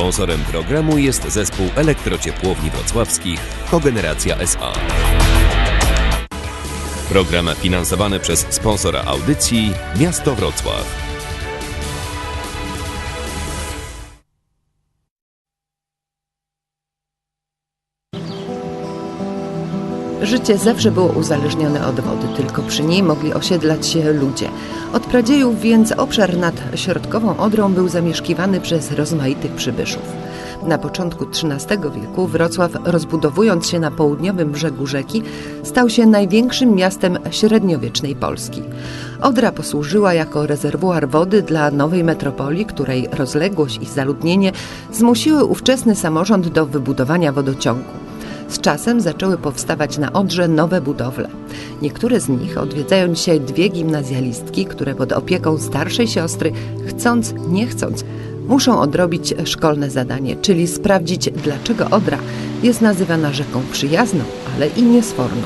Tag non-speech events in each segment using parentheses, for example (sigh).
Sponsorem programu jest zespół elektrociepłowni wrocławskich Kogeneracja SA. Program finansowany przez sponsora audycji Miasto Wrocław. Życie zawsze było uzależnione od wody, tylko przy niej mogli osiedlać się ludzie. Od pradziejów więc obszar nad środkową Odrą był zamieszkiwany przez rozmaitych przybyszów. Na początku XIII wieku Wrocław, rozbudowując się na południowym brzegu rzeki, stał się największym miastem średniowiecznej Polski. Odra posłużyła jako rezerwuar wody dla nowej metropolii, której rozległość i zaludnienie zmusiły ówczesny samorząd do wybudowania wodociągu. Z czasem zaczęły powstawać na Odrze nowe budowle. Niektóre z nich odwiedzają dzisiaj dwie gimnazjalistki, które pod opieką starszej siostry, chcąc, nie chcąc, muszą odrobić szkolne zadanie, czyli sprawdzić, dlaczego Odra jest nazywana rzeką przyjazną, ale i niesforną.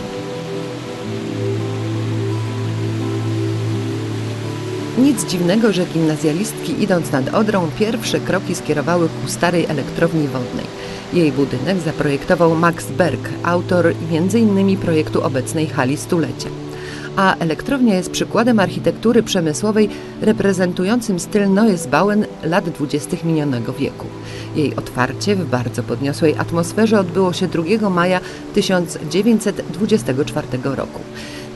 Nic dziwnego, że gimnazjalistki idąc nad Odrą pierwsze kroki skierowały ku starej elektrowni wodnej. Jej budynek zaprojektował Max Berg, autor m.in. projektu obecnej hali stulecia. A elektrownia jest przykładem architektury przemysłowej reprezentującym styl Neues Bauen lat 20. minionego wieku. Jej otwarcie w bardzo podniosłej atmosferze odbyło się 2 maja 1924 roku.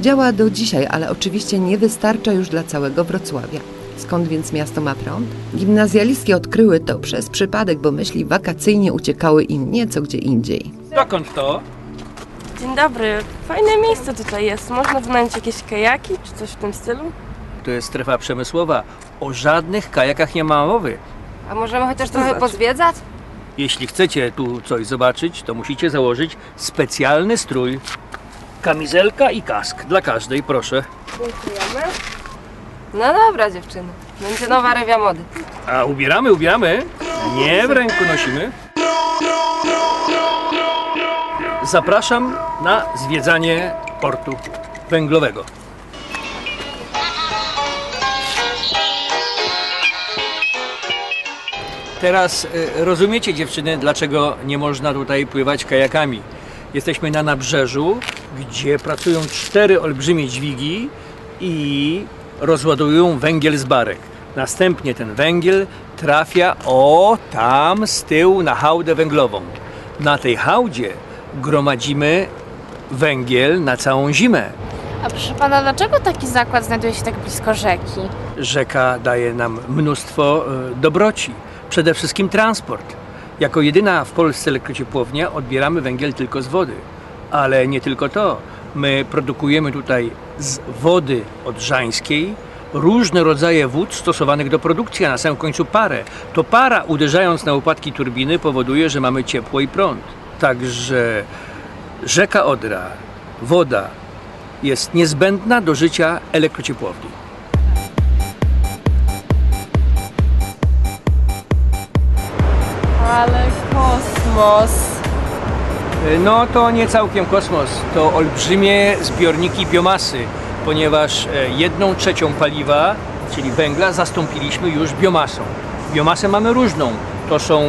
Działa do dzisiaj, ale oczywiście nie wystarcza już dla całego Wrocławia. Skąd więc miasto ma prąd? Gimnazjalistki odkryły to przez przypadek, bo myśli wakacyjnie uciekały im nieco gdzie indziej. Dokąd to? Dzień dobry. Fajne miejsce tutaj jest. Można wynająć jakieś kajaki czy coś w tym stylu? To jest strefa przemysłowa. O żadnych kajakach nie ma mowy. A możemy chociaż trochę znaczy? pozwiedzać? Jeśli chcecie tu coś zobaczyć, to musicie założyć specjalny strój. Kamizelka i kask dla każdej, proszę. Dziękujemy. No dobra dziewczyny, będzie nowa rewia mody. A ubieramy, ubieramy. Nie w ręku nosimy. Zapraszam na zwiedzanie portu węglowego. Teraz y, rozumiecie dziewczyny, dlaczego nie można tutaj pływać kajakami. Jesteśmy na nabrzeżu, gdzie pracują cztery olbrzymie dźwigi i rozładują węgiel z barek. Następnie ten węgiel trafia o tam z tyłu na hałdę węglową. Na tej hałdzie gromadzimy węgiel na całą zimę. A proszę pana, dlaczego taki zakład znajduje się tak blisko rzeki? Rzeka daje nam mnóstwo e, dobroci, przede wszystkim transport. Jako jedyna w Polsce elektrociepłownia odbieramy węgiel tylko z wody. Ale nie tylko to. My produkujemy tutaj z wody odrzańskiej różne rodzaje wód stosowanych do produkcji, a na samym końcu parę. To para uderzając na upadki turbiny powoduje, że mamy ciepło i prąd. Także rzeka Odra, woda jest niezbędna do życia elektrociepłowni. Ale kosmos. No to nie całkiem kosmos, to olbrzymie zbiorniki biomasy, ponieważ e, jedną trzecią paliwa, czyli węgla, zastąpiliśmy już biomasą. Biomasę mamy różną. To są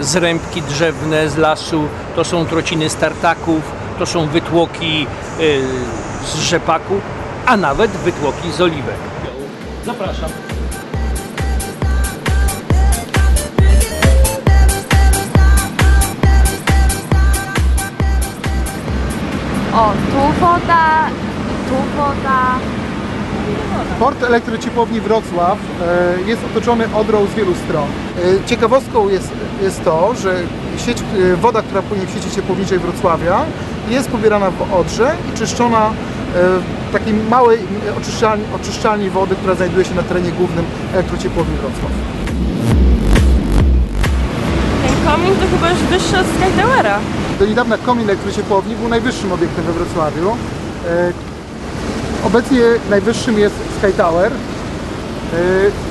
zrębki drzewne z lasu, to są trociny z tartaków, to są wytłoki e, z rzepaku, a nawet wytłoki z oliwek. Zapraszam. Woda, tu woda. Port elektrociepłowni Wrocław e, jest otoczony Odrą z wielu stron. E, Ciekawostką jest, jest to, że sieć, e, woda, która płynie w sieci ciepłowniczej Wrocławia jest pobierana w Odrze i czyszczona w takiej małej oczyszczalni, oczyszczalni wody, która znajduje się na terenie głównym elektrociepłowni Wrocław. Ten komin to chyba już wyższy od Sky Towera. Do niedawna komin elektrociepłowni był najwyższym obiektem we Wrocławiu. E, Obecnie najwyższym jest Sky Tower. E,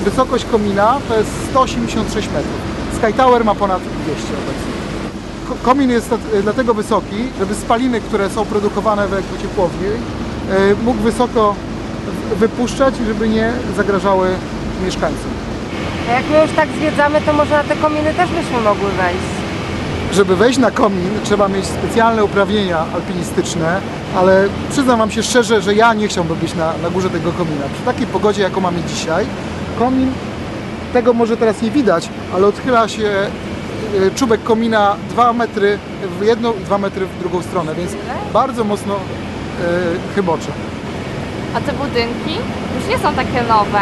Wysokość komina to jest 186 metrów. Sky Tower ma ponad 200 obecnie. Ko- Komin jest dlat- dlatego wysoki, żeby spaliny, które są produkowane w elektrociepłowni, e, mógł wysoko wypuszczać żeby nie zagrażały mieszkańcom. A jak my już tak zwiedzamy, to może na te kominy też byśmy mogły wejść. Żeby wejść na komin, trzeba mieć specjalne uprawnienia alpinistyczne, ale przyznam Wam się szczerze, że ja nie chciałbym być na, na górze tego komina. Przy takiej pogodzie, jaką mamy dzisiaj, komin, tego może teraz nie widać, ale odchyla się e, czubek komina 2 metry w jedną i 2 metry w drugą stronę, więc bardzo mocno e, chybocze. A te budynki już nie są takie nowe.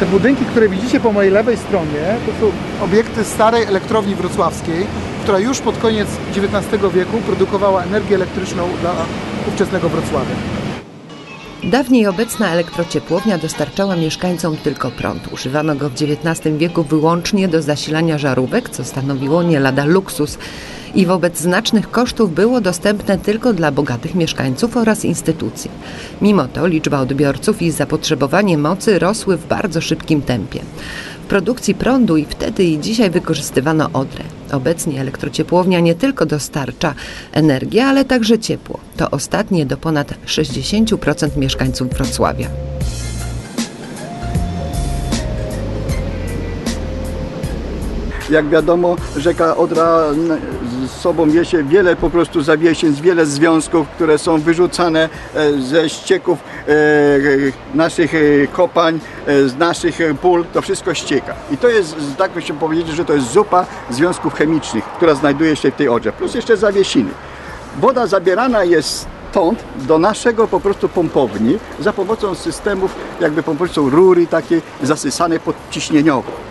Te budynki, które widzicie po mojej lewej stronie, to są obiekty starej elektrowni wrocławskiej, która już pod koniec XIX wieku produkowała energię elektryczną dla ówczesnego Wrocławia. Dawniej obecna elektrociepłownia dostarczała mieszkańcom tylko prąd. Używano go w XIX wieku wyłącznie do zasilania żarówek, co stanowiło nie lada luksus i wobec znacznych kosztów było dostępne tylko dla bogatych mieszkańców oraz instytucji. Mimo to liczba odbiorców i zapotrzebowanie mocy rosły w bardzo szybkim tempie. Produkcji prądu i wtedy i dzisiaj wykorzystywano odrę. Obecnie elektrociepłownia nie tylko dostarcza energię, ale także ciepło. To ostatnie do ponad 60% mieszkańców Wrocławia. Jak wiadomo, rzeka Odra z sobą niesie wiele po prostu zawiesień, wiele związków, które są wyrzucane e, ze ścieków e, naszych e, kopań, z naszych pól, to wszystko ścieka. I to jest, tak by się powiedzieć, że to jest zupa związków chemicznych, która znajduje się w tej Odrze, plus jeszcze zawiesiny. Woda zabierana jest stąd do naszego po prostu pompowni za pomocą systemów jakby po prostu rury takie zasysane podciśnieniowo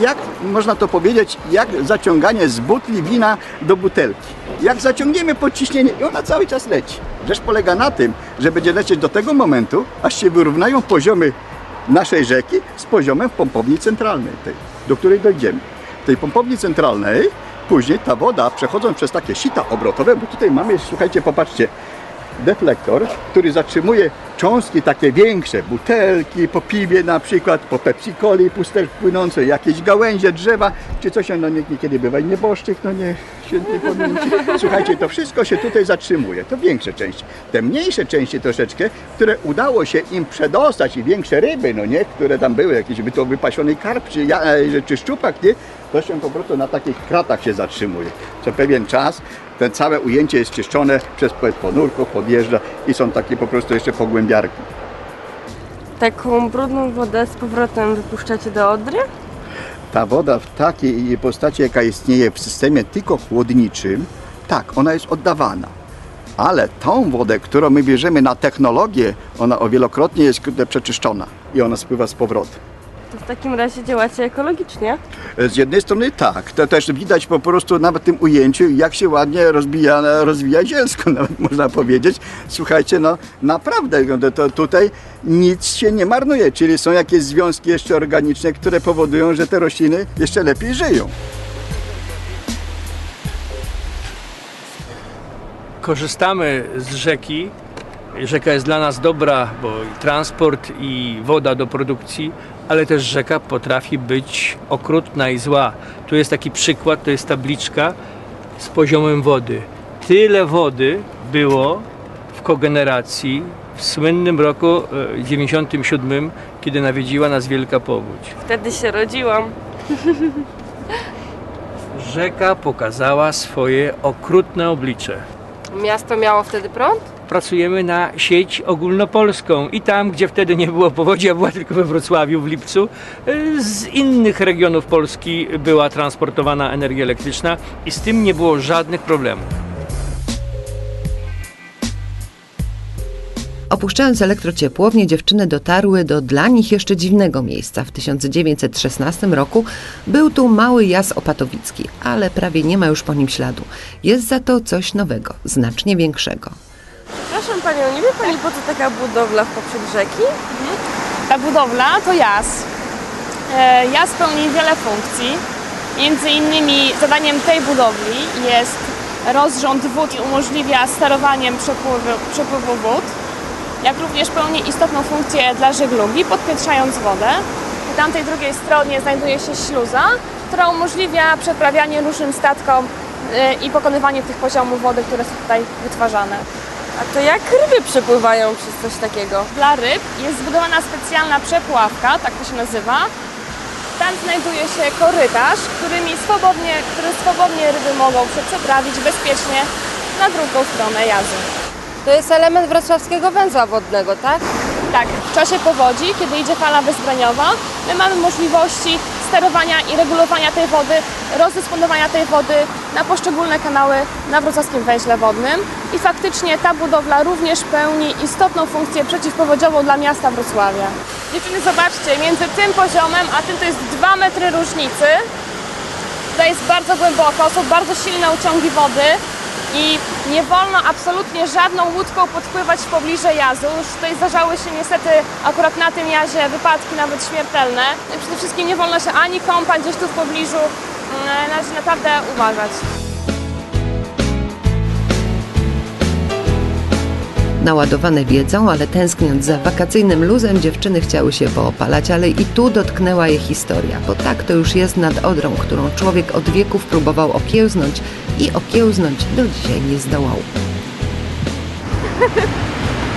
jak można to powiedzieć, jak zaciąganie z butli wina do butelki. Jak zaciągniemy podciśnienie i ona cały czas leci. Rzecz polega na tym, że będzie lecieć do tego momentu, aż się wyrównają poziomy naszej rzeki z poziomem w pompowni centralnej, tej, do której dojdziemy. W tej pompowni centralnej później ta woda przechodząc przez takie sita obrotowe, bo tutaj mamy, słuchajcie, popatrzcie, deflektor, który zatrzymuje cząstki takie większe, butelki po piwie na przykład, po Pepsi Coli puste płynące, jakieś gałęzie, drzewa, czy coś, no nie, niekiedy bywa i nieboszczyk, no nie, świętej pamięci. Słuchajcie, to wszystko się tutaj zatrzymuje, to większe części. Te mniejsze części troszeczkę, które udało się im przedostać i większe ryby, no nie, które tam były, jakiś by to wypasiony karp, czy, ja, e, czy szczupak, nie, to się po prostu na takich kratach się zatrzymuje. Co pewien czas te całe ujęcie jest czyszczone przez ponurków, podjeżdża i są takie po prostu jeszcze pogłębiarki. Taką brudną wodę z powrotem wypuszczacie do Odry? Ta woda w takiej postaci, jaka istnieje w systemie tylko chłodniczym, tak, ona jest oddawana. Ale tą wodę, którą my bierzemy na technologię, ona o wielokrotnie jest przeczyszczona i ona spływa z powrotem. To w takim razie działacie ekologicznie. Z jednej strony tak, to też widać po prostu nawet w tym ujęciu, jak się ładnie rozbija, rozwija zielsko, (laughs) nawet można powiedzieć. Słuchajcie, no naprawdę to tutaj nic się nie marnuje, czyli są jakieś związki jeszcze organiczne, które powodują, że te rośliny jeszcze lepiej żyją. Korzystamy z rzeki. Rzeka jest dla nas dobra, bo i transport i woda do produkcji, ale też rzeka potrafi być okrutna i zła. Tu jest taki przykład, to jest tabliczka z poziomem wody. Tyle wody było w kogeneracji w słynnym roku e, 97, kiedy nawiedziła nas wielka powódź. Wtedy się rodziłam. Rzeka pokazała swoje okrutne oblicze. Miasto miało wtedy prąd? Pracujemy na sieć ogólnopolską i tam, gdzie wtedy nie było powodzi, a była tylko we Wrocławiu w lipcu, y, z innych regionów Polski była transportowana energia elektryczna i z tym nie było żadnych problemów. Opuszczając elektrociepłownię, dziewczyny dotarły do dla nich jeszcze dziwnego miejsca. W 1916 roku był tu mały jas opatowicki, ale prawie nie ma już po nim śladu. Jest za to coś nowego, znacznie większego. Przepraszam Panią, nie wie Pani po co taka budowla w poprzek rzeki? Ta budowla to jas. E, Jas pełni wiele funkcji. Między innymi zadaniem tej budowli jest rozrząd wód i umożliwia sterowaniem przepływu, przepływu wód, jak również pełni istotną funkcję dla żeglugi, podpiętrzając wodę. Po tamtej drugiej stronie znajduje się śluza, która umożliwia przeprawianie różnym statkom e, i pokonywanie tych poziomów wody, które są tutaj wytwarzane. A to jak ryby przepływają przez coś takiego? Dla ryb jest zbudowana specjalna przepławka, tak to się nazywa, Tam znajduje się korytarz, którymi swobodnie, który swobodnie ryby mogą się przeprawić bezpiecznie na drugą stronę jazu. To jest element wrocławskiego węzła wodnego, tak? Tak, w czasie powodzi, kiedy idzie fala bezbraniowa, my mamy możliwości sterowania i regulowania tej wody, rozdysponowania tej wody na poszczególne kanały na wrocławskim węźle wodnym i faktycznie ta budowla również pełni istotną funkcję przeciwpowodziową dla miasta Wrocławia. Dziewczyny, zobaczcie, między tym poziomem, a tym to jest 2 metry różnicy. Tutaj jest bardzo głęboko, są bardzo silne uciągi wody i nie wolno absolutnie żadną łódką podpływać w pobliże jazu. Już tutaj zdarzały się niestety akurat na tym jazie wypadki nawet śmiertelne. No przede wszystkim nie wolno się ani kąpać gdzieś tu w pobliżu, Mm, należy naprawdę uważać. Naładowane wiedzą, ale tęskniąc za wakacyjnym luzem, dziewczyny chciały się poopalać, ale i tu dotknęła je historia, bo tak to już jest nad Odrą, którą człowiek od wieków próbował okiełznąć i okiełznąć do dzisiaj nie zdołał.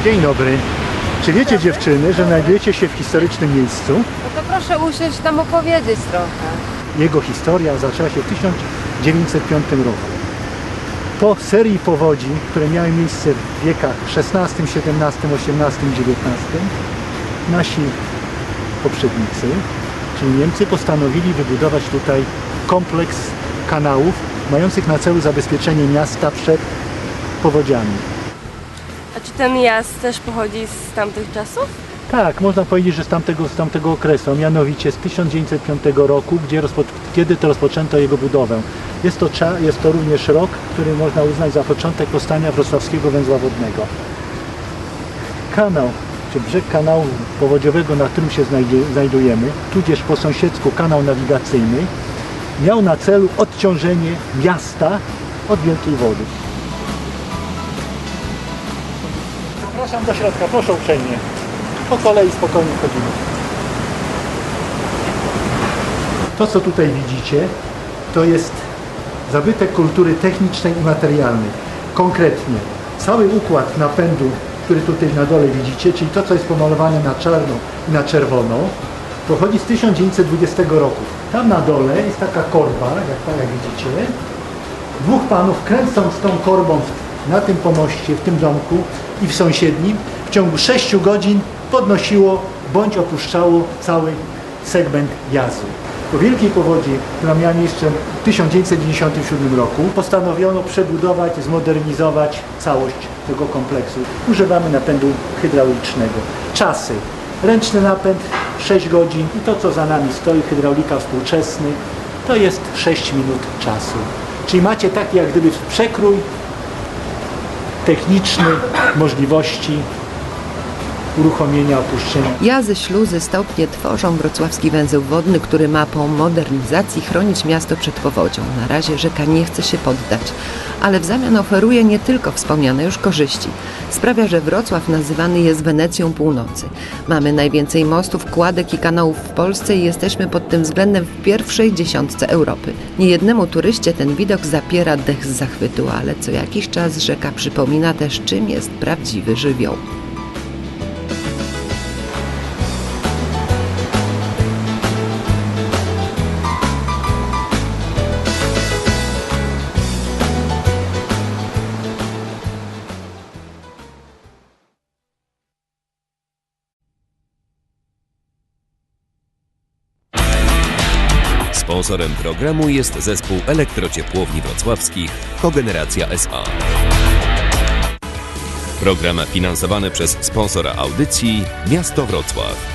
Dzień dobry. Czy wiecie dziewczyny, że znajdujecie się w historycznym miejscu? No to proszę usiąść tam opowiedzieć trochę. Jego historia zaczęła się w 1905 roku. Po serii powodzi, które miały miejsce w wiekach XVI, XVII, XVIII, XIX, nasi poprzednicy, czyli Niemcy, postanowili wybudować tutaj kompleks kanałów mających na celu zabezpieczenie miasta przed powodziami. A czy ten jazd też pochodzi z tamtych czasów? Tak, można powiedzieć, że z tamtego, z tamtego okresu, mianowicie z 1905 roku, gdzie kiedy to rozpoczęto jego budowę. Jest to, jest to również rok, który można uznać za początek powstania wrocławskiego węzła wodnego. Kanał, czy brzeg kanału powodziowego, na którym się znajdujemy, tudzież po sąsiedzku kanał nawigacyjny, miał na celu odciążenie miasta od wielkiej wody. Zapraszam do środka, proszę uprzejmie. Po kolei spokojnie wchodzimy. To, co tutaj widzicie, to jest zabytek kultury technicznej i materialnej. Konkretnie cały układ napędu, który tutaj na dole widzicie, czyli to, co jest pomalowane na czarno i na czerwono, pochodzi z 1920 roku. Tam na dole jest taka korba, jak, ta, jak widzicie. Dwóch panów kręcąc tą korbą na tym pomoście, w tym domku i w sąsiednim, w ciągu 6 godzin podnosiło bądź opuszczało cały segment jazu. Po wielkiej powodzi, która miała miejsce w 1997 roku, postanowiono przebudować, zmodernizować całość tego kompleksu. Używamy napędu hydraulicznego. Czasy. Ręczny napęd 6 godzin i to, co za nami stoi, hydraulika współczesny, to jest 6 minut czasu. Czyli macie taki jak gdyby przekrój techniczny możliwości uruchomienia, opuszczenia. Jazy, śluzy stopnie tworzą wrocławski węzeł wodny, który ma po modernizacji chronić miasto przed powodzią. Na razie rzeka nie chce się poddać, ale w zamian oferuje nie tylko wspomniane już korzyści. Sprawia, że Wrocław nazywany jest Wenecją Północy. Mamy najwięcej mostów, kładek i kanałów w Polsce i jesteśmy pod tym względem w pierwszej dziesiątce Europy. Niejednemu turyście ten widok zapiera dech z zachwytu, ale co jakiś czas rzeka przypomina też, czym jest prawdziwy żywioł. Sponsorem programu jest zespół elektrociepłowni wrocławskich Kogeneracja SA. Program finansowany przez sponsora audycji Miasto Wrocław.